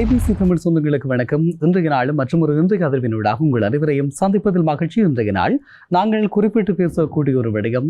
IBC Tamil சொந்தங்களுக்கு வணக்கம். இன்றைய நாள் மற்றும் ஒரு இன்றைய அதிர்வினூடாக உங்கள் அனைவரையும் சந்திப்பதில் மகிழ்ச்சி. இன்றைய நாள் நாங்கள் குறிப்பிட்டு பேசக்கூடிய ஒரு விடயம்.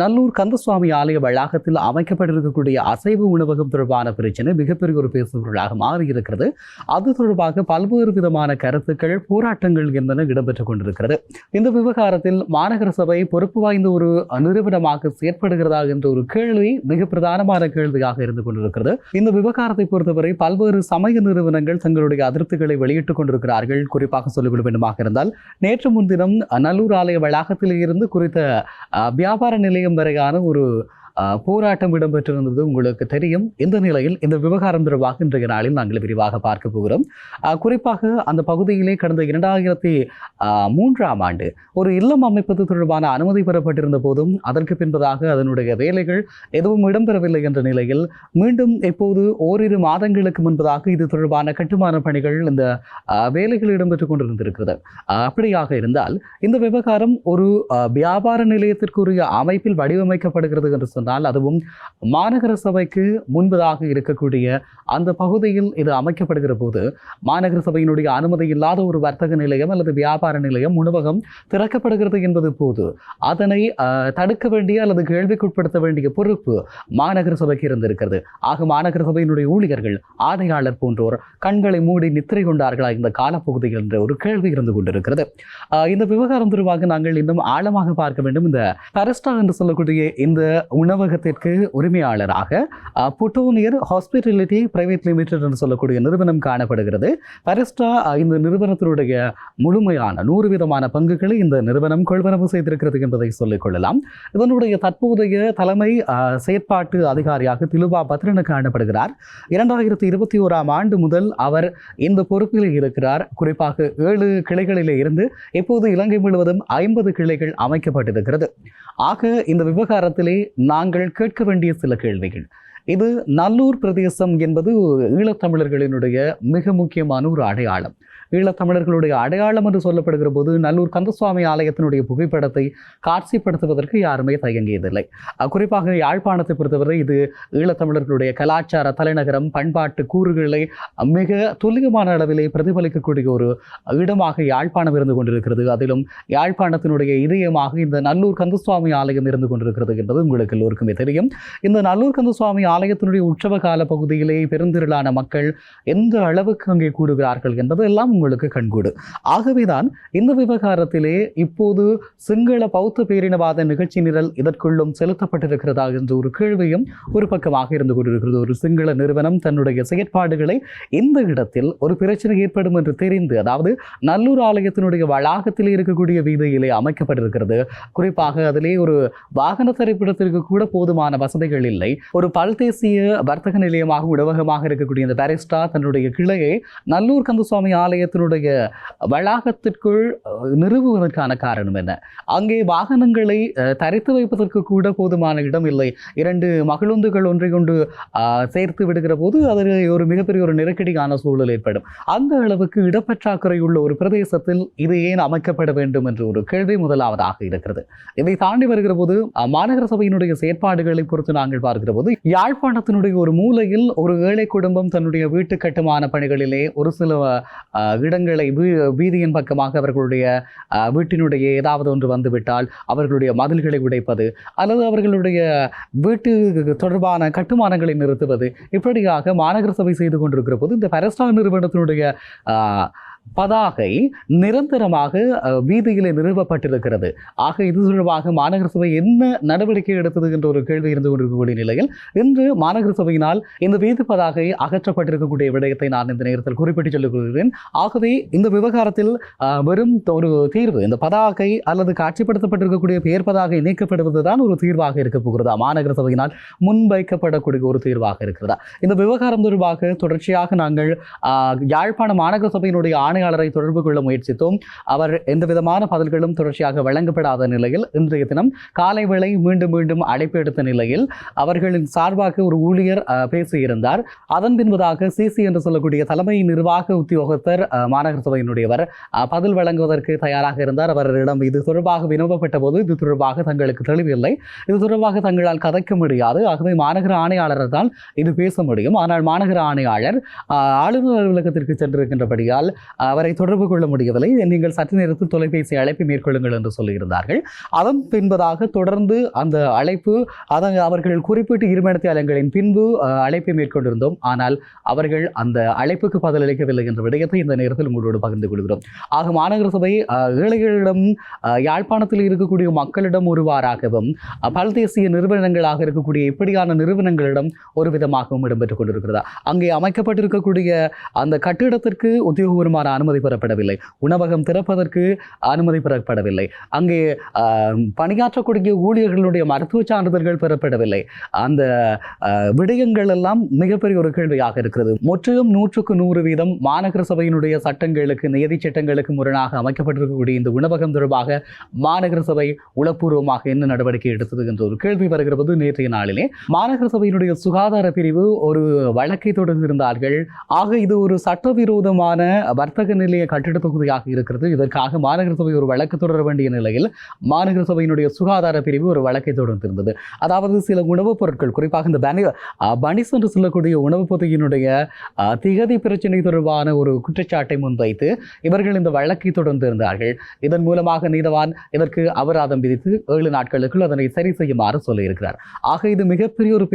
நல்லூர் கந்தசுவாமி ஆலய வளாகத்தில் அமைக்கப்பட்டிருக்கக்கூடிய அசைவ உணவகம் தொடர்பான பிரச்சனை மிகப்பெரிய ஒரு பேசுபொருளாக மாறியிருக்கிறது. அது தொடர்பாக பல்வேறு விதமான கருத்துக்கள் போராட்டங்கள் என்பன இடம்பெற்றுக் கொண்டிருக்கிறது. இந்த விவகாரத்தில் மாநகர சபை பொறுப்பு வாய்ந்த ஒரு நிறுவனமாக செயற்படுகிறதா என்ற ஒரு கேள்வி மிக பிரதானமான கேள்வியாக இருந்து கொண்டிருக்கிறது. இந்த விவகாரத்தை பொறுத்தவரை பல்வேறு சமய நிறுவனங்கள் தங்களுடைய அதிருப்திகளை வெளியிட்டுக் கொண்டிருக்கிறார்கள். குறிப்பாக சொல்லிவிட வேண்டுமாக இருந்தால் நேற்று முன்தினம் நல்லூர் ஆலய வளாகத்தில் இருந்து குறித்த வியாபார நிலையம் வரையான ஒரு போராட்டம் இடம்பெற்றிருந்தது உங்களுக்கு தெரியும். இந்த நிலையில் இந்த விவகாரம் தொடர்பாக இன்றைய நாளில் நாங்கள் விரிவாக பார்க்க போகிறோம். குறிப்பாக அந்த பகுதியிலே கடந்த இரண்டாயிரத்தி மூன்றாம் ஆண்டு ஒரு இல்லம் அமைப்பது தொடர்பான அனுமதி பெறப்பட்டிருந்த போதும் அதற்கு பின்பதாக அதனுடைய வேலைகள் எதுவும் இடம்பெறவில்லை என்ற நிலையில் மீண்டும் இப்போது ஓரிரு மாதங்களுக்கு முன்பதாக இது தொடர்பான கட்டுமான பணிகள் இந்த வேலைகள் இடம்பெற்றுக் கொண்டிருந்திருக்கிறது. அப்படியாக இருந்தால் இந்த விவகாரம் ஒரு வியாபார நிலையத்திற்குரிய அமைப்பில் வடிவமைக்கப்படுகிறது என்று சொன்னால் அதுவும் மாநகர சபைக்கு முன்பதாக இருக்கக்கூடிய அந்த பகுதியில் இது அமைக்கப்படுகிற போது மாநகர சபையினுடைய அனுமதி இல்லாத ஒரு வர்த்தக நிலையம் அல்லது வியாபார நிலையம் உணவகம் திறக்கப்படுகிறது என்பது போது அதனை தடுக்க வேண்டிய அல்லது கேள்விக்குட்படுத்த வேண்டிய பொறுப்பு மாநகர சபைக்கு இருந்திருக்கிறது. ஆக மாநகர சபையினுடைய ஊழியர்கள் ஆணையாளர் போன்றோர் கண்களை மூடி நித்திரை கொண்டார்களா இந்த காலப்பகுதியில் என்ற ஒரு கேள்வி இருந்து கொண்டிருக்கிறது. இந்த விவகாரம் தொடர்பாக நாங்கள் இன்னும் ஆழமாக பார்க்க வேண்டும். இந்த பரஸ்டா என்று சொல்லக்கூடிய இந்த உணவு உணவகத்திற்கு உரிமையாளராக புட்டோனியர் ஹாஸ்பிட்டலிட்டி பிரைவேட் லிமிடெட் என்று சொல்லக்கூடிய நிறுவனம் காணப்படுகிறது. பரஸ்டா இந்த நிறுவனத்தினுடைய முழுமையான நூறு விதமான பங்குகளை இந்த நிறுவனம் கொள்வனவு செய்திருக்கிறது என்பதை சொல்லிக் கொள்ளலாம். இதனுடைய தற்போதைய தலைமை செயற்பாட்டு அதிகாரியாக திலுபா பத்ரன காணப்படுகிறார். இரண்டாயிரத்தி இருபத்தி ஓராம் ஆண்டு முதல் அவர் இந்த பொறுப்பில் இருக்கிறார். குறிப்பாக ஏழு கிளைகளிலே இருந்து இப்போது இலங்கை முழுவதும் ஐம்பது கிளைகள் அமைக்கப்பட்டிருக்கிறது. ஆக இந்த விவகாரத்திலே நாங்கள் கேட்க வேண்டிய சில கேள்விகள். இது நல்லூர் பிரதேசம் என்பது ஈழத்தமிழர்களினுடைய மிக முக்கியமான ஒரு அடையாளம். ஈழத்தமிழர்களுடைய அடையாளம் என்று சொல்லப்படுகிற போது நல்லூர் கந்தசுவாமி ஆலயத்தினுடைய புகைப்படத்தை காட்சிப்படுத்துவதற்கு யாருமே தயங்கியதில்லை. குறிப்பாக யாழ்ப்பாணத்தை பொறுத்தவரை இது ஈழத்தமிழர்களுடைய கலாச்சார தலைநகரம் பண்பாட்டு கூறுகளை மிக துல்லியமான அளவிலே பிரதிபலிக்கக்கூடிய ஒரு இடமாக யாழ்ப்பாணம் இருந்து கொண்டிருக்கிறது. அதிலும் யாழ்ப்பாணத்தினுடைய இதயமாக இந்த நல்லூர் கந்தசுவாமி ஆலயம் இருந்து கொண்டிருக்கிறது என்பது உங்களுக்கு எல்லோருக்குமே தெரியும். இந்த நல்லூர் கந்தசுவாமி ஆலயத்தினுடைய உற்சவ கால பகுதியிலே பெருந்திரளான மக்கள் எந்த அளவுக்கு அங்கே கூடுகிறார்கள் என்பது எல்லாம் உங்களுக்கு கண்கூடு. ஆகவேதான் இந்த விவகாரத்திலே இப்போது சிங்கள பௌத்த பேரினவாத நிகழ்ச்சி நிரல் இதற்குள்ளும் செலுத்தப்பட்டிருக்கிறதா என்ற ஒரு கேள்வியும் ஒரு பக்கமாக இருந்து கொண்டிருக்கிறது. ஒரு சிங்கள நிறுவனம் தன்னுடைய செயற்பாடுகளை இந்த இடத்தில் ஒரு பிரச்சனை ஏற்படும் என்று தெரிந்து அதாவது நல்லூர் ஆலயத்தினுடைய வளாகத்தில் இருக்கக்கூடிய வீதியிலே அமைக்கப்பட்டிருக்கிறது. குறிப்பாக அதிலே ஒரு வாகன திரைப்படத்திற்கு கூட போதுமான வசதிகள் இல்லை. ஒரு பல்தேசிய வர்த்தக நிலையமாக உணவகமாக இருக்கக்கூடிய இந்த பாரிஸ்டா தன்னுடைய கிளையை நல்லூர் கந்தசுவாமி ஆலயத்தில் ஆலயத்தினுடைய வளாகத்திற்குள் நிறுவுவதற்கான காரணம் என்ன? அங்கே வாகனங்களை தரித்து வைப்பதற்கு கூட போதுமான இடம் இல்லை. இரண்டு மகிழுந்துகள் ஒன்றை கொண்டு சேர்த்து விடுகிற போது அதில் ஒரு மிகப்பெரிய ஒரு நெருக்கடியான சூழல் ஏற்படும். அந்த அளவுக்கு இடப்பற்றாக்குறை உள்ள ஒரு பிரதேசத்தில் இது ஏன் அமைக்கப்பட வேண்டும் என்ற ஒரு கேள்வி முதலாவதாக இருக்கிறது. இதை தாண்டி வருகிற போது மாநகர சபையினுடைய செயற்பாடுகளை பொறுத்து நாங்கள் பார்க்கிற போது யாழ்ப்பாணத்தினுடைய ஒரு மூலையில் ஒரு ஏழை குடும்பம் தன்னுடைய வீட்டு கட்டுமான பணிகளிலே ஒரு சில இடங்களை வீ- வீதியின் பக்கமாக அவர்களுடைய வீட்டினுடைய ஏதாவது ஒன்று வந்துவிட்டால் அவர்களுடைய மதில்களை உடைப்பது அல்லது அவர்களுடைய வீட்டு தொடர்பான கட்டுமானங்களை நிறுத்துவது இப்படியாக மாநகர சபை செய்து கொண்டிருக்கிற போது இந்த பரஸ்டா நிறுவனத்தினுடைய பதாகை நிரந்தரமாக வீதியில் வீதியிலே நிறுவப்பட்டிருக்கிறது. ஆக இது தொடர்பாக மாநகர சபை என்ன நடவடிக்கை எடுத்தது என்ற ஒரு கேள்வி இருந்து கொண்டிருக்கக்கூடிய நிலையில் இன்று மாநகர சபையினால் இந்த வீதி பதாகை அகற்றப்பட்டிருக்கக்கூடிய விடயத்தை நான் இந்த நேரத்தில் குறிப்பிட்டு சொல்லிக்கொள்கிறேன் ஆகவே இந்த விவகாரத்தில் வெறும் ஒரு தீர்வு இந்த பதாகை அல்லது காட்சிப்படுத்தப்பட்டிருக்கக்கூடிய பெயர் பதாகை நீக்கப்படுவதுதான் ஒரு தீர்வாக இருக்க போகிறதா? மாநகர சபையினால் முன்வைக்கப்படக்கூடிய ஒரு தீர்வாக இருக்கிறதா? இந்த விவகாரம் தொடர்பாக தொடர்ச்சியாக நாங்கள் யாழ்ப்பாண மாநகர சபையினுடைய ஆணையாளரை தொடர்பு கொள்ள முயற்சித்தோம். அவர் எந்த விதமான பதில்களும் தொடர்ச்சியாக வழங்கப்படாத நிலையில் இன்றைய தினம் காலை வேளை மீண்டும் மீண்டும் அழைப்பு எடுத்த நிலையில் அவர்களின் சார்பாக ஒரு ஊழியர் பேசியிருந்தார். அதன் பின்பதாக சிசி என்று சொல்லக்கூடிய தலைமை நிர்வாக உத்தியோகத்தர் மாநகர சபையினுடையவர் பதில் வழங்குவதற்கு தயாராக இருந்தார். அவரிடம் இது தொடர்பாக வினவப்பட்ட போது இது தொடர்பாக தங்களுக்கு தெளிவில்லை. இது தொடர்பாக தங்களால் கதைக்க முடியாது. ஆகவே மாநகர ஆணையாளர் தான் இது பேச முடியும். ஆனால் மாநகர ஆணையாளர் ஆளுநர் அலுவலகத்திற்கு சென்றிருக்கின்றபடியால் அவரை தொடர்பு கொள்ள முடியவில்லை. நீங்கள் சற்று நேரத்தில் தொலைபேசி அழைப்பை மேற்கொள்ளுங்கள் என்று சொல்லியிருந்தார்கள் அதன் பின்பதாக தொடர்ந்து அந்த அழைப்பு அதன் அவர்கள் குறிப்பிட்டு இருமணத்தியாளங்களின் பின்பு அழைப்பை மேற்கொண்டிருந்தோம். ஆனால் அவர்கள் அந்த அழைப்புக்கு பதிலளிக்கவில்லை என்ற விடயத்தை இந்த நேரத்தில் உங்களோடு பகிர்ந்து கொள்கிறோம். ஆக மாநகர சபை ஏழைகளிடம் யாழ்ப்பாணத்தில் இருக்கக்கூடிய மக்களிடம் ஒருவாறாகவும் அஹ், பல்தேசிய நிறுவனங்களாக இருக்கக்கூடிய இப்படியான நிறுவனங்களிடம் ஒரு விதமாகவும் இடம்பெற்றுக் கொண்டிருக்கிறதா? அங்கே அமைக்கப்பட்டிருக்கக்கூடிய அந்த கட்டிடத்திற்கு உத்தியோகபூர்வமான அனுமதி பெறப்படவில்லை. உணவகம் திறப்பதற்கு அனுமதி பெறப்படவில்லை. அங்கே பணியாற்றக்கூடிய ஊழியர்களுடைய மருத்துவ சான்றிதழ்கள் பெறப்படவில்லை. அந்த விடயங்கள் எல்லாம் மிகப்பெரிய ஒரு கேள்வியாக இருக்கிறது. முற்றிலும் நூற்றுக்கு நூறு வீதம் மாநகர சபையினுடைய சட்டங்களுக்கு நியதி சட்டங்களுக்கு முரணாக அமைக்கப்பட்டிருக்கக்கூடிய இந்த உணவகம் தொடர்பாக மாநகர சபை உளப்பூர்வமாக என்ன நடவடிக்கை எடுத்தது என்ற ஒரு கேள்வி வருகிறது நேற்றைய நாளிலே மாநகர சபையினுடைய சுகாதார பிரிவு ஒரு வழக்கை தொடர்ந்திருந்தார்கள். ஆக இது ஒரு சட்டவிரோதமான வர்த்தக வர்த்தக நிலைய கட்டிட தொகுதியாக இருக்கிறது. இதற்காக மாநகர சபை ஒரு வழக்கு தொடர வேண்டிய நிலையில் மாநகர சபையினுடைய சுகாதார பிரிவு ஒரு வழக்கை தொடர்ந்திருந்தது. அதாவது சில உணவுப் பொருட்கள் குறிப்பாக இந்த பனி பனிஸ் என்று சொல்லக்கூடிய உணவுப் பொதியினுடைய திகதி பிரச்சனை தொடர்பான ஒரு குற்றச்சாட்டை முன்வைத்து இவர்கள் இந்த வழக்கை தொடர்ந்திருந்தார்கள். இதன் மூலமாக நீதவான் இதற்கு அபராதம் விதித்து ஏழு நாட்களுக்குள் அதனை சரி செய்யுமாறு சொல்லியிருக்கிறார். ஆக இது மிகப்பெரிய ஒரு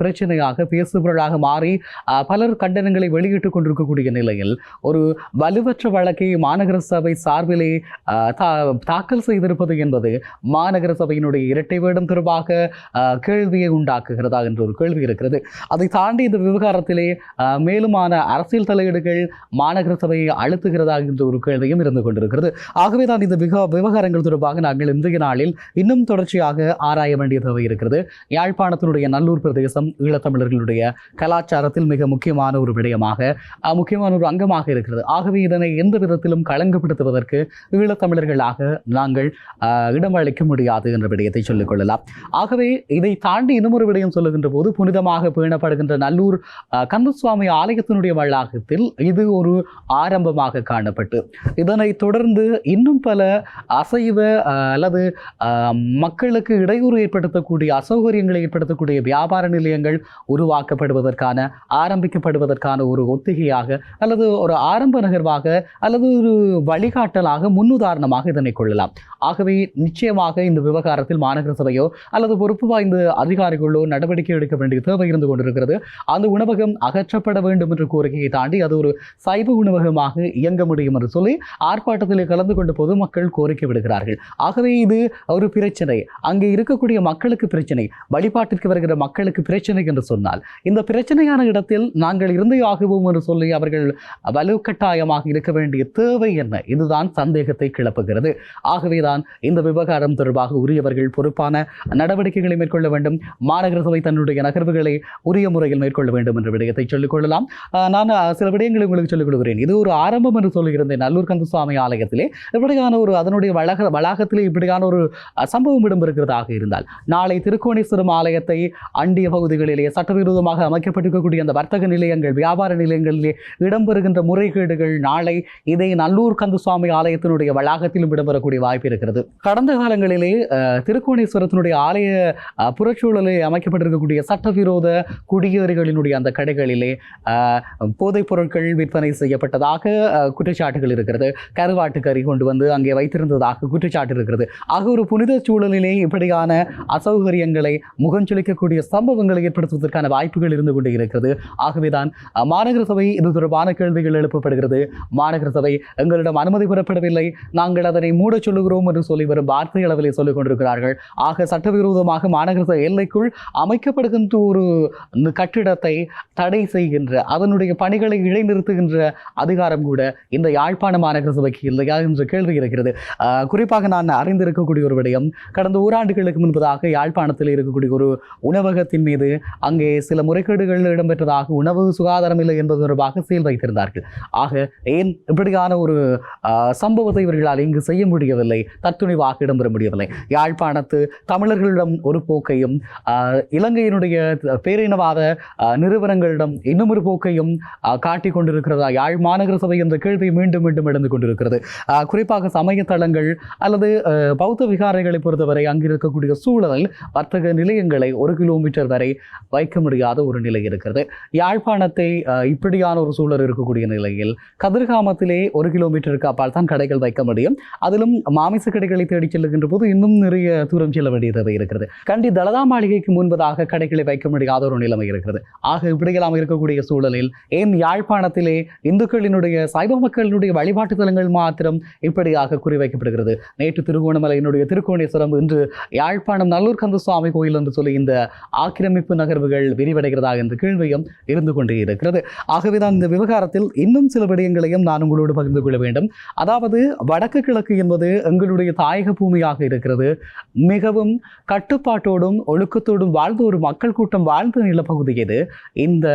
பிரச்சனையாக பேசுபொருளாக மாறி பலர் கண்டனங்களை வெளியிட்டுக் கொண்டிருக்கக்கூடிய நிலையில் ஒரு வலுவற்ற வழக்கை மாநகர சபை சார்பிலே தா- தாக்கல் செய்திருப்பது என்பது மாநகர சபையினுடைய இரட்டை வேடம் தொடர்பாக கேள்வியை உண்டாக்குகிறதா என்ற ஒரு கேள்வி இருக்கிறது. அதை தாண்டி இந்த விவகாரத்திலே மேலுமான அரசியல் தலையீடுகள் மாநகர சபையை அழுத்துகிறதா என்ற ஒரு கேள்வியும் இருந்து கொண்டிருக்கிறது. ஆகவே தான் இந்த விவகாரங்கள் தொடர்பாக நாங்கள் இன்றைய நாளில் இன்னும் தொடர்ச்சியாக ஆராய வேண்டிய தேவை இருக்கிறது. யாழ்ப்பாணத்தினுடைய நல்லூர் பிரதேசம் ஈழத்தமிழர்களுடைய கலாச்சாரத்தில் மிக முக்கியமான ஒரு விடயமாக முக்கியமான ஒரு அங்கமாக இருக்கிறது. ஆகவே இதனை எந்த விதத்திலும் களங்கப்படுத்துவதற்கு ஈழத்தமிழர்களாக நாங்கள் அஹ், இடம் அளிக்க முடியாது என்ற விடயத்தை சொல்லிக் கொள்ளலாம். ஆகவே இதை தாண்டி இன்னும் ஒரு விடயம் சொல்லுகின்ற போது புனிதமாக பேணப்படுகின்ற நல்லூர் கந்தசுவாமி ஆலயத்தினுடைய வளாகத்தில் இது ஒரு ஆரம்பமாக காணப்பட்டு இதனை தொடர்ந்து இன்னும் பல அசைவ அல்லது மக்களுக்கு இடையூறு ஏற்படுத்தக்கூடிய அசௌகரியங்களை ஏற்படுத்தக்கூடிய வியாபார நிலையங்கள் உருவாக்கப்படுவதற்கான ஆரம்பிக்கப்படுவதற்கான ஒரு ஒத்திகையாக அல்லது ஒரு ஆரம்ப நகர் நகர்வாக அல்லது ஒரு வழிகாட்டலாக முன்னுதாரணமாக இதனை கொள்ளலாம். ஆகவே நிச்சயமாக இந்த விவகாரத்தில் மாநகர சபையோ அல்லது பொறுப்பு வாய்ந்த அதிகாரிகளோ நடவடிக்கை எடுக்க வேண்டிய தேவை இருந்து கொண்டிருக்கிறது. அந்த உணவகம் அகற்றப்பட வேண்டும் என்ற கோரிக்கையை தாண்டி அது ஒரு சைவ உணவகமாக இயங்க முடியும் என்று சொல்லி ஆர்ப்பாட்டத்தில் கலந்து கொண்ட பொதுமக்கள் கோரிக்கை விடுகிறார்கள். ஆகவே இது ஒரு பிரச்சனை. அங்கே இருக்கக்கூடிய மக்களுக்கு பிரச்சனை. வழிபாட்டிற்கு வருகிற மக்களுக்கு பிரச்சனை என்று சொன்னால் இந்த பிரச்சனையான இடத்தில் நாங்கள் இருந்தே ஆகுவோம் என்று சொல்லி அவர்கள் வலுக்கட்டாயமாக இருக்க வேண்டிய தேவை என்ன? இதுதான் சந்தேகத்தை கிளப்புகிறது. ஆகவேதான் இந்த விவகாரம் தொடர்பாக உரியவர்கள் பொறுப்பான நடவடிக்கைகளை மேற்கொள்ள வேண்டும். மாநகர சபை தன்னுடைய நகர்வுகளை உரிய முறையில் மேற்கொள்ள வேண்டும் என்ற விடயத்தை சொல்லிக்கொள்ளலாம் நான் சில விடயங்களை உங்களுக்கு சொல்லிக் கொள்கிறேன். இது ஒரு ஆரம்பம் என்று சொல்லியிருந்தேன். நல்லூர் கந்தசுவாமி ஆலயத்திலே. இப்படியான ஒரு அதனுடைய வளாக வளாகத்திலே இப்படியான ஒரு சம்பவம் இடம்பெறுகிறதாக இருந்தால் நாளை திருக்கோணேஸ்வரம் ஆலயத்தை அண்டிய பகுதிகளிலே சட்டவிரோதமாக அமைக்கப்பட்டிருக்கக்கூடிய அந்த வர்த்தக நிலையங்கள் வியாபார நிலையங்களிலே இடம்பெறுகின்ற முறைகேடுகள் நாளை இதை நல்லூர் கந்தசுவாமி ஆலயத்தினுடைய வளாகத்திலும் இடம்பெறக்கூடிய வாய்ப்பு இருக்கிறது. கடந்த காலங்களிலே திருக்கோணேஸ்வரத்தினுடைய ஆலய புறச்சூழலில் அமைக்கப்பட்டிருக்கக்கூடிய சட்டவிரோத குடியேறிகளினுடைய அந்த கடைகளிலே போதைப் பொருட்கள் விற்பனை செய்யப்பட்டதாக குற்றச்சாட்டுகள் இருக்கிறது. கருவாட்டு கறி கொண்டு வந்து அங்கே வைத்திருந்ததாக குற்றச்சாட்டு இருக்கிறது. ஆக ஒரு புனித சூழலிலே இப்படியான அசௌகரியங்களை முகஞ்சொலிக்கக்கூடிய சம்பவங்களை ஏற்படுத்துவதற்கான வாய்ப்புகள் இருந்து கொண்டு இருக்கிறது. ஆகவேதான் மாநகர சபை இது தொடர்பான கேள்விகள் எழுப்பப்படுகிறது. மாநகர சபை எங்களிடம் அனுமதி பெறப்படவில்லை. நாங்கள் அதனை மூடச் சொல்லுகிறோம் என்று சொல்லி வரும் வார்த்தை அளவிலே சொல்லிக் கொண்டிருக்கிறார்கள். ஆக சட்டவிரோதமாக மாநகர சபை எல்லைக்குள் அமைக்கப்படுகின்ற ஒரு கட்டிடத்தை தடை செய்கின்ற அதனுடைய பணிகளை இடைநிறுத்துகின்ற அதிகாரம் கூட இந்த யாழ்ப்பாண மாநகர சபைக்கு இல்லையா என்ற கேள்வி இருக்கிறது. குறிப்பாக நான் அறிந்திருக்கக்கூடிய ஒரு விடயம் கடந்த ஓராண்டுகளுக்கு முன்பதாக யாழ்ப்பாணத்தில் இருக்கக்கூடிய ஒரு உணவகத்தின் மீது அங்கே சில முறைகேடுகள் இடம்பெற்றதாக உணவு சுகாதாரம் இல்லை என்பது தொடர்பாக சீல் வைத்திருந்தார்கள். ஆக ஏன் இப்படியான ஒரு சம்பவத்தை இவர்களால் இங்கு செய்ய முடியவில்லை? தத்துணிவாக இடம்பெற முடியவில்லை. யாழ்ப்பாணத்து தமிழர்களிடம் ஒரு போக்கையும் இலங்கையினுடைய பேரினவாத நிறுவனங்களிடம் இன்னும் ஒரு போக்கையும் ஆஹ், காட்டிக் கொண்டிருக்கிறதா? யாழ் மாநகர சபை என்ற கேள்வி மீண்டும் மீண்டும் எழுந்து கொண்டிருக்கிறது. குறிப்பாக சமய தளங்கள் அல்லது பௌத்த விகாரைகளை பொறுத்தவரை அங்கு இருக்கக்கூடிய சூழல் வர்த்தக நிலையங்களை ஒரு கிலோமீட்டர் வரை வைக்க முடியாத ஒரு நிலை இருக்கிறது. யாழ்ப்பாணத்தை இப்படியான ஒரு சூழல் இருக்கக்கூடிய நிலையில் கதிர்காமத்திலே ஒரு கிலோமீட்டருக்கு அப்பால் தான் கடைகள் வைக்க முடியும். அதிலும் மாமிச கடைகளை தேடி செல்லுகின்ற போது இன்னும் நிறைய தூரம் செல்ல வேண்டிய தேவை இருக்கிறது. கண்டி தலதா மாளிகைக்கு முன்பதாக கடைகளை வைக்க முடியாத ஒரு நிலைமை இருக்கிறது. ஆக இப்படியெல்லாம் இருக்கக்கூடிய சூழலில் ஏன் யாழ்ப்பாணத்திலே இந்துக்களினுடைய சைவ மக்களினுடைய வழிபாட்டு தலங்கள் மாத்திரம் இப்படியாக குறிவைக்கப்படுகிறது? நேற்று திருகோணமலையினுடைய திருக்கோணேஸ்வரம் இன்று யாழ்ப்பாணம் நல்லூர் கந்த சுவாமி கோயில் என்று சொல்லி இந்த ஆக்கிரமிப்பு நகர்வுகள் விரிவடைகிறதா என்ற கேள்வியும் இருந்து கொண்டே இருக்கிறது. ஆகவேதான் இந்த விவகாரத்தில் இன்னும் சில விஷயங்களையும் நான் உங்களோடு பகிர்ந்து கொள்ள வேண்டும். அதாவது வடக்கு கிழக்கு என்பது எங்களுடைய தாயக பூமியாக இருக்கிறது. மிகவும் கட்டுப்பாட்டோடும் ஒழுக்கத்தோடும் வாழ்ந்த ஒரு மக்கள் கூட்டம் வாழ்ந்த நிலப்பகுதி இது இந்த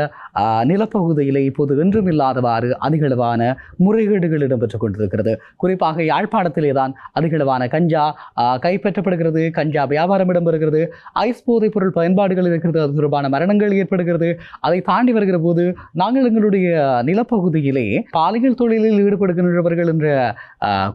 நிலப்பகுதியில் இப்போது என்றும் இல்லாதவாறு அதிகளவான முறைகேடுகள் இடம்பெற்றுக் கொண்டிருக்கிறது. குறிப்பாக யாழ்ப்பாணத்திலே தான் அதிகளவான கஞ்சா கைப்பற்றப்படுகிறது. கஞ்சா வியாபாரம் இடம்பெறுகிறது. ஐஸ் போதைப் பொருள் பயன்பாடுகள் இருக்கிறது. அது தொடர்பான மரணங்கள் ஏற்படுகிறது. அதை தாண்டி வருகிற போது நாங்கள் எங்களுடைய நிலப்பகுதியிலே பாலியல் தொழிலில் ஈடுபடுகின்றவர்கள் என்ற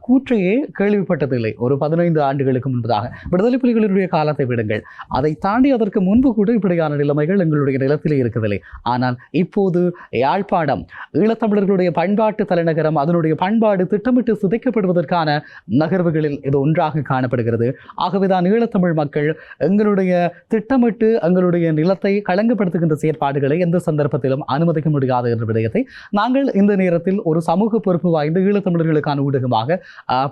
கூற்றையே கேள்விப்பட்டதில்லை. ஒரு பதினைந்து ஆண்டுகளுக்கு முன்பதாக. விடுதலை புலிகளினுடைய காலத்தை விடுங்கள். அதை தாண்டி அதற்கு முன்பு கூட இப்படியான நிலைமைகள் எங்களுடைய நிலத்திலே இருக்கவில்லை. ஆனால் இப்போது யாழ்ப்பாணம் ஈழத்தமிழர்களுடைய பண்பாட்டு தலைநகரம் அதனுடைய பண்பாடு திட்டமிட்டு சிதைக்கப்படுவதற்கான நகர்வுகளில் இது ஒன்றாக காணப்படுகிறது. ஆகவேதான் ஈழத்தமிழ் மக்கள் எங்களுடைய திட்டமிட்டு எங்களுடைய நிலத்தை களங்கப்படுத்துகின்ற செயற்பாடுகளை எந்த சந்தர்ப்பத்திலும் அனுமதிக்க முடியாது என்ற விடயத்தை நாங்கள் இந்த நேரத்தில் ஒரு சமூக பொறுப்பு வாய்ந்த ஈழத்தமிழர்களுக்கான ஊடகமாக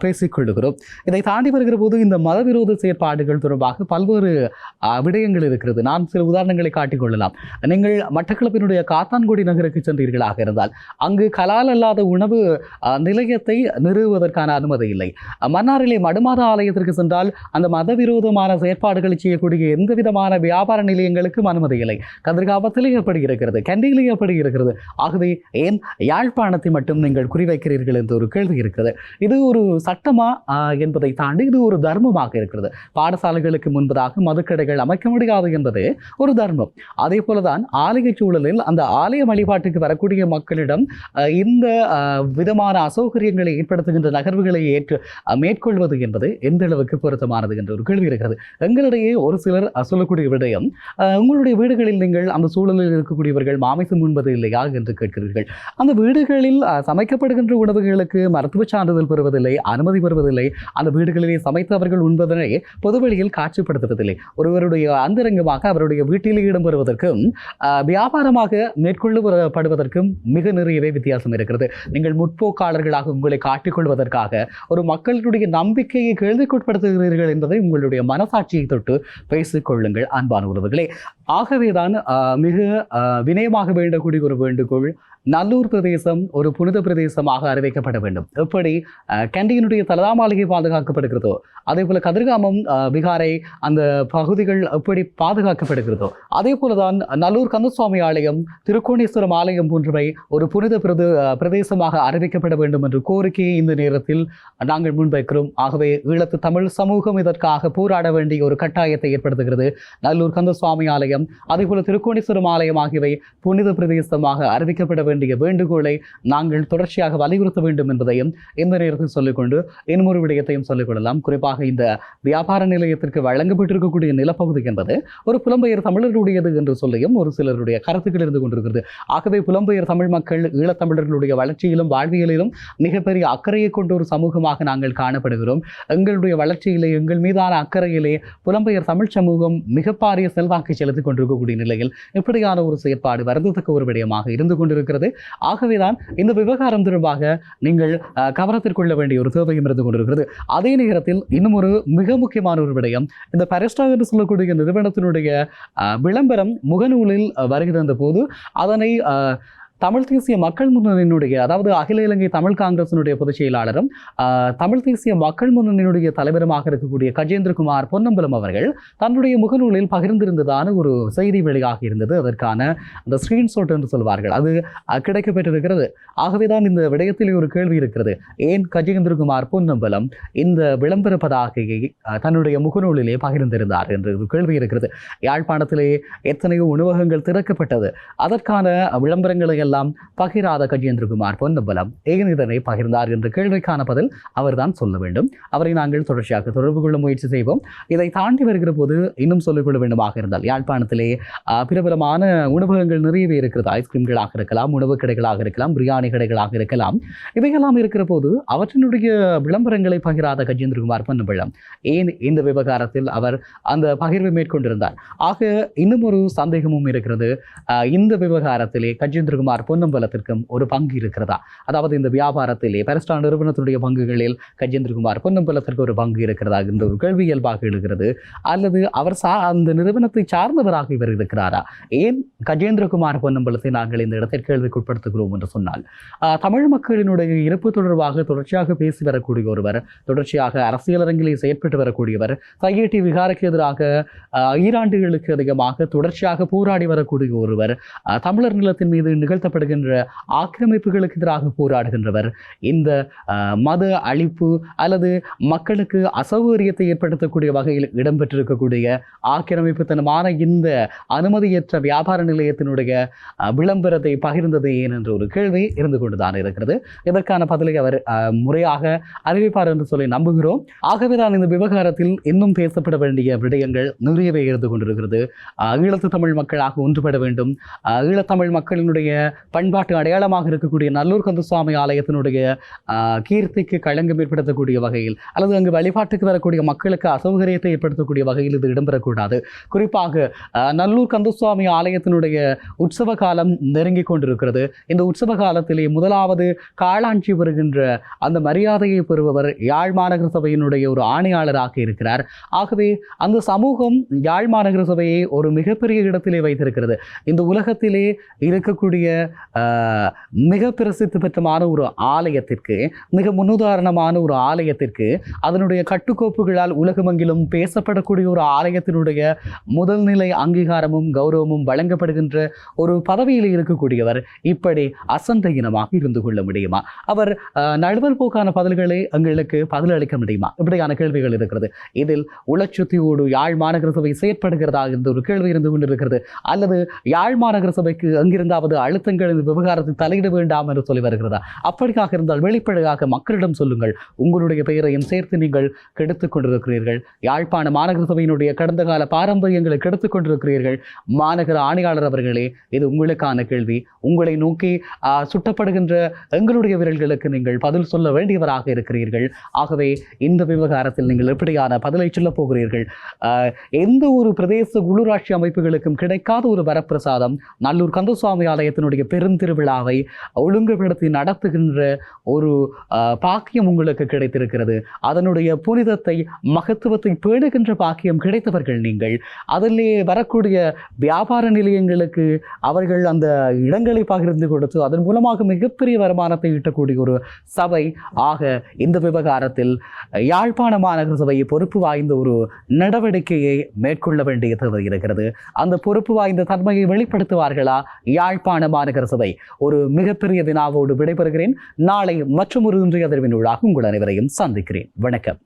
பேசிக் கொள்கிறோம் இதை தாண்டி வருகிற போது இந்த மதவிரோத செயற்பாடுகள் தொடர்பாக பல்வேறு ஆஹ், விடயங்கள் இருக்கிறது. நான் சில உதாரணங்களை காட்டிக் கொள்ளலாம் நீங்கள் மட்டக்களப்பினுடைய காத்தான்குடி நகருக்கு சென்றீர்களாக இருந்தால் அங்கு கலால் அல்லாத உணவு நிலையத்தை நிறுவுவதற்கான அனுமதி இல்லை. மன்னாரிலே மடுமாத ஆலயத்திற்கு சென்றால் அந்த மதவிரோதமான செயற்பாடுகளை செய்யக்கூடிய எந்த விதமான வியாபார நிலையங்களுக்கும் அனுமதி இல்லை. கதிர்காபத்திலே எப்படி இருக்கிறது கண்டியிலே எப்படி இருக்கிறது ஆகவே ஏன் யாழ்ப்பாணத்தை மட்டும் நீங்கள் குறிவைக்கிறீர்கள் என்ற ஒரு கேள்வி இருக்கிறது. இது ஒரு சட்டமா என்பதை தாண்டி இது ஒரு தர்மமாக இருக்கிறது. பாடசாலைகளுக்கு முன்பதாக மதுக்கடைகள் அமைக்க முடியாது என்பது ஒரு தர்மம். அதே போலதான் ஆலய சூழலில் அந்த ஆலய வழிபாட்டுக்கு வரக்கூடிய மக்களிடம் இந்த விதமான அசௌகரியங்களை ஏற்படுத்துகின்ற நகர்வுகளை ஏற்று மேற்கொள்வது என்பது எந்த அளவுக்கு பொருத்தமானது என்ற ஒரு கேள்வி இருக்கிறது. எங்களிடையே ஒரு சிலர் சொல்லக்கூடிய விடயம் உங்களுடைய வீடுகளில் நீங்கள் அந்த சூழலில் இருக்கக்கூடியவர்கள் மாமிசம் உண்பது இல்லையா என்று கேட்கிறீர்கள். அந்த வீடுகளில் சமைக்கப்படுகின்ற உணவுகளுக்கு மருத்துவ சான்றிதழ் பெறுவதில்லை அனுமதி பெறுவதில்லை. அந்த வீடுகளிலே சமைத்து அவர்கள் உண்பதனை பொதுவெளியில் காட்சிப்படுத்துவதில்லை. ஒருவருடைய அந்தரங்கமாக அவருடைய வீட்டில் இடம்பெறுவதற்கும் ஆஹ், வியாபாரமாக மேற்கொள்ளப்படுவதற்கும் மிக நிறையவே வித்தியாசம் இருக்கிறது. நீங்கள் முற்போக்காளர்களாக உங்களை காட்டிக்கொள்வதற்காக ஒரு மக்களுடைய நம்பிக்கையை கேள்விக்குட்படுத்துகிறீர்கள் என்பதை உங்களுடைய மனசாட்சியை தொட்டு பேசிக்கொள்ளுங்கள் அன்பான உறவுகளே. ஆகவேதான் மிக வினயமாக வேண்டக்கூடிய ஒரு வேண்டுகோள் நல்லூர் பிரதேசம் ஒரு புனித பிரதேசமாக அறிவிக்கப்பட வேண்டும். எப்படி? கண்டியினுடைய தலதா மாளிகை பாதுகாக்கப்படுகிறதோ அதே போல கதிர்காமம் விகாரை அந்த பகுதிகள் எப்படி பாதுகாக்கப்படுகிறதோ அதே போலதான் நல்லூர் கந்தசுவாமி ஆலயம் திருக்கோணேஸ்வரம் ஆலயம் போன்றவை ஒரு புனித பிரது பிரதேசமாக அறிவிக்கப்பட வேண்டும் என்ற கோரிக்கையை இந்த நேரத்தில் நாங்கள் முன்வைக்கிறோம். ஆகவே ஈழத்து தமிழ் சமூகம் இதற்காக போராட வேண்டிய ஒரு கட்டாயத்தை ஏற்படுத்துகிறது. நல்லூர் கந்தசுவாமி ஆலயம் அதே போல திருக்கோணேஸ்வரம் ஆலயம் ஆகியவை புனித பிரதேசமாக அறிவிக்கப்பட வேண்டிய வேண்டுகோளை நாங்கள் தொடர்ச்சியாக வலியுறுத்த வேண்டும் என்பதையும் இந்த நேரத்தில் சொல்லிக்கொண்டு இன்னொரு விடயத்தையும் சொல்லிக்கொள்ளலாம். குறிப்பாக இந்த வியாபார நிலையத்திற்கு வழங்கப்பட்டிருக்கக்கூடிய நிலப்பகுதி என்பது ஒரு புலம்பெயர் தமிழர்களுடையது என்று சொல்லியும் ஒரு சிலருடைய கருத்துக்கள் இருந்து கொண்டிருக்கிறது. ஆகவே புலம்பெயர் தமிழ் மக்கள் ஈழத்தமிழர்களுடைய வளர்ச்சியிலும் வாழ்வியலிலும் மிகப்பெரிய அக்கறையை கொண்ட ஒரு சமூகமாக நாங்கள் காணப்படுகிறோம். எங்களுடைய வளர்ச்சியிலே எங்கள் மீதான அக்கறையிலே புலம்பெயர் தமிழ் சமூகம் மிகப்பாரிய பாரிய செல்வாக்கை செலுத்திக் கொண்டிருக்கக்கூடிய நிலையில் இப்படியான ஒரு செயற்பாடு வருந்தத்தக்க ஒரு விடயமாக இருந்து கொண்டிருக்கிறது. ஆகவேதான் இந்த விவகாரம் தொடர்பாக நீங்கள் அஹ், கவனத்திற்கொள்ள வேண்டிய ஒரு தேவையும் இருந்து கொண்டிருக்கிறது. அதே நேரத்தில் இன்னும் ஒரு மிக முக்கியமான ஒரு விடயம். இந்த பரெஸ்டா என்று சொல்லக்கூடிய நிறுவனத்தினுடைய அஹ், விளம்பரம் முகநூலில் அஹ், வருகிற போது அதனை அஹ், தமிழ் தேசிய மக்கள் முன்னணியினுடைய அதாவது அகில இலங்கை தமிழ் காங்கிரசினுடைய பொதுச் செயலாளரும் தமிழ் தேசிய மக்கள் முன்னணியினுடைய தலைவருமாக இருக்கக்கூடிய கஜேந்திரகுமார் பொன்னம்பலம் அவர்கள் தன்னுடைய முகநூலில் பகிர்ந்திருந்ததான ஒரு செய்தி வெளியாக இருந்தது. அதற்கான அந்த ஸ்கிரீன்ஷாட் என்று சொல்வார்கள். அது கிடைக்கப்பெற்றிருக்கிறது. ஆகவே ஆகவேதான் இந்த விடயத்தில் ஒரு கேள்வி இருக்கிறது. ஏன் கஜேந்திரகுமார் பொன்னம்பலம் இந்த விளம்பர பதாகையை தன்னுடைய முகநூலிலே பகிர்ந்திருந்தார் என்று ஒரு கேள்வி இருக்கிறது. யாழ்ப்பாணத்திலே எத்தனையோ உணவகங்கள் திறக்கப்பட்டது. அதற்கான விளம்பரங்களை எல்லாம் பகிராத கஜேந்திரகுமார் பொன்னம்பலம். ஏன் இதனை பகிர்ந்தார் என்ற கேள்விக்கான பதில் அவர்தான் சொல்ல வேண்டும். அவரை நாங்கள் தொடர்ச்சியாக தொடர்பு கொள்ள முயற்சி செய்வோம். இதை தாண்டி வருகிற போது இன்னும் சொல்லிக்கொள்ள வேண்டுமாக இருந்தால் யாழ்ப்பாணத்திலே பிரபலமான உணவகங்கள் நிறையவே இருக்கிறது. ஐஸ்கிரீம்களாக இருக்கலாம் உணவு கடைகளாக இருக்கலாம் பிரியாணி கடைகளாக இருக்கலாம். இவையெல்லாம் இருக்கிற போது அவற்றினுடைய விளம்பரங்களை பகிராத கஜேந்திரகுமார் பொன்னம்பலம். ஏன் இந்த விவகாரத்தில் அவர் அந்த பகிர்வை மேற்கொண்டிருந்தார்? ஆக இன்னும் ஒரு சந்தேகமும் இருக்கிறது. இந்த விவகாரத்திலே கஜேந்திரகுமார் பொன்னம்பலத்திற்கும் ஒரு பங்கு இருக்கிறதா? அதாவது இந்த வியாபாரத்திலே பெரஸ்டா நிறுவனத்துடைய பங்குகளில் கஜேந்திரகுமார் பொன்னம்பலத்திற்கு ஒரு பங்கு இருக்கிறதா? என்ற ஒரு கேள்வி இயல்பாக எழுகிறது. அல்லது அவர் சா அந்த நிறுவனத்தை சார்ந்தவராக இவர் இருக்கிறாரா? ஏன் கஜேந்திரகுமார் பொன்னம்பலத்தை நாங்கள் இந்த இடத்தில் கேள்விக்குட்படுத்துகிறோம் என்று சொன்னால் ஆஹ், தமிழ் மக்களினுடைய இருப்பு தொடர்பாக தொடர்ச்சியாக பேசி வரக்கூடிய ஒருவர் தொடர்ச்சியாக அரசியலரங்கிலே செயற்பட்டு வரக்கூடியவர் தையேட்டி விகாருக்கு எதிராக ஈராண்டுகளுக்கு அதிகமாக தொடர்ச்சியாக போராடி வரக்கூடிய ஒருவர் தமிழர் நிலத்தின் மீது நிகழ்த்தப்படுகின்ற ஆக்கிரமிப்புகளுக்கு எதிராக போராடுகின்றவர். இந்த மத அழிப்பு அல்லது மக்களுக்கு அசௌகரியத்தை ஏற்படுத்தக்கூடிய வகையில் இடம்பெற்றிருக்கக்கூடிய ஆக்கிரமிப்புத்தனமான இந்த அனுமதியற்ற வியாபார நிலையத்தினுடைய விளம்பரத்தை பகிர்ந்தது ஏன் என்ற ஒரு கேள்வி இருந்து கொண்டுதான் இருக்கிறது. இதற்கான பதிலை அவர் முறையாக அறிவிப்பார் என்று சொல்லி நம்புகிறோம். ஆகவே தான் இந்த விவகாரத்தில் இன்னும் பேசப்பட வேண்டிய விடயங்கள் நிறையவே இருந்து கொண்டிருக்கிறது. ஈழத்து தமிழ் மக்களாக ஒன்றுபட வேண்டும். ஈழத்தமிழ் மக்களினுடைய பண்பாட்டு அடையாளமாக இருக்கக்கூடிய நல்லூர் கந்தசுவாமி ஆலயத்தினுடைய கீர்த்திக்கு களங்கம் ஏற்படுத்தக்கூடிய வகையில் அல்லது அங்கு வழிபாட்டுக்கு வரக்கூடிய மக்களுக்கு அசௌகரியத்தை ஏற்படுத்தக்கூடிய வகையில் இது இடம்பெறக்கூடாது. குறிப்பாக நல்லூர் கந்தசுவாமி ஆலயத்தினுடைய உற்சவ காலம் நெருங்கி கொண்டிருக்கிறது. இந்த உற்சவ காலத்திலே முதலாவது காளாஞ்சி வருகின்ற அந்த மரியாதையை பெறுபவர் யாழ் மாநகர சபையினுடைய ஒரு ஆணையாளராக இருக்கிறார். ஆகவே அந்த சமூகம் யாழ் மாநகர சபையை ஒரு மிகப்பெரிய இடத்திலே வைத்திருக்கிறது. இந்த உலகத்திலே இருக்கக்கூடிய மிக பிரசித்தி பெற்றமான ஒரு ஆலயத்திற்கு மிக முன்னுதாரணமான ஒரு ஆலயத்திற்கு அதனுடைய கட்டுக்கோப்புகளால் உலகமெங்கிலும் பேசப்படக்கூடிய ஒரு ஆலயத்தினுடைய முதல்நிலை அங்கீகாரமும் கௌரவமும் வழங்கப்படுகின்ற ஒரு பதவியில் இருக்கக்கூடியவர் இப்படி அசந்த இனமாக இருந்து கொள்ள முடியுமா? அவர் நழுவல் போக்கான பதில்களை எங்களுக்கு பதிலளிக்க முடியுமா? இப்படியான கேள்விகள் இருக்கிறது. இதில் உளச்சுத்தியோடு யாழ் மாநகர சபை செயற்படுகிறதா என்ற ஒரு கேள்வி இருந்து கொண்டிருக்கிறது. அல்லது யாழ் மாநகர சபைக்கு அங்கிருந்தாவது அழுத்தங்கள் இந்த விவகாரத்தில் தலையிட வேண்டாம் என்று சொல்லி வருகிறதா? அப்படியாக இருந்தால் வெளிப்படையாக மக்களிடம் சொல்லுங்கள். உங்களுடைய பெயரையும் சேர்த்து நீங்கள் கெடுத்துக் கொண்டிருக்கிறீர்கள். யாழ்ப்பாண மாநகர சபையினுடைய கடந்த கால பாரம்பரியங்களை கெடுத்துக் கொண்டிருக்கிறீர்கள். மாநகர ஆணையாளர் அவர்களே இது உங்களுக்கான கேள்வி. உங்களை நோக்கி சுட்டப்படுகின்ற எங்களுடைய விரல்களுக்கு நீங்கள் பதில் சொல்ல வேண்டியவராக இருக்கிறீர்கள். ஆகவே இந்த விவகாரத்தில் நீங்கள் எப்படியான பதிலை சொல்லப் போகிறீர்கள்? எந்த ஒரு பிரதேச உள்ளூராட்சி அமைப்புகளுக்கும் கிடைக்காத ஒரு வரப்பிரசாதம். நல்லூர் கந்தசுவாமி ஆலயத்தினுடைய பெருந்திருவிழாவை ஒழுங்குபடுத்தி நடத்துகின்ற ஒரு பாக்கியம் உங்களுக்கு கிடைத்திருக்கிறது. அதனுடைய புனிதத்தை மகத்துவத்தை பேணுகின்ற பாக்கியம் கிடைத்தவர்கள் நீங்கள். அதிலே வரக்கூடிய வியாபார நிலையங்களுக்கு அவர்கள் அந்த இடங்களை பகிர்ந்து கொடுத்து அதன் மூலமாக மிகப்பெரிய வருமானத்தை ஈட்டக்கூடிய ஒரு சபை ஆக இந்த விவகாரத்தில் யாழ்ப்பாண மாநகர சபையை பொறுப்பு வாய்ந்த ஒரு நடவடிக்கையை மேற்கொள்ள வேண்டிய தேவை இருக்கிறது. அந்த பொறுப்பு வாய்ந்த தன்மையை வெளிப்படுத்துவார்களா? யாழ்ப்பாண மாநகர சபை. ஒரு மிகப்பெரிய வினாவோடு விடைபெறுகிறேன். நாளை மற்றும் ஒரு இன்றைய அதிர்வின் உங்கள் அனைவரையும் சந்திக்கிறேன். வணக்கம்.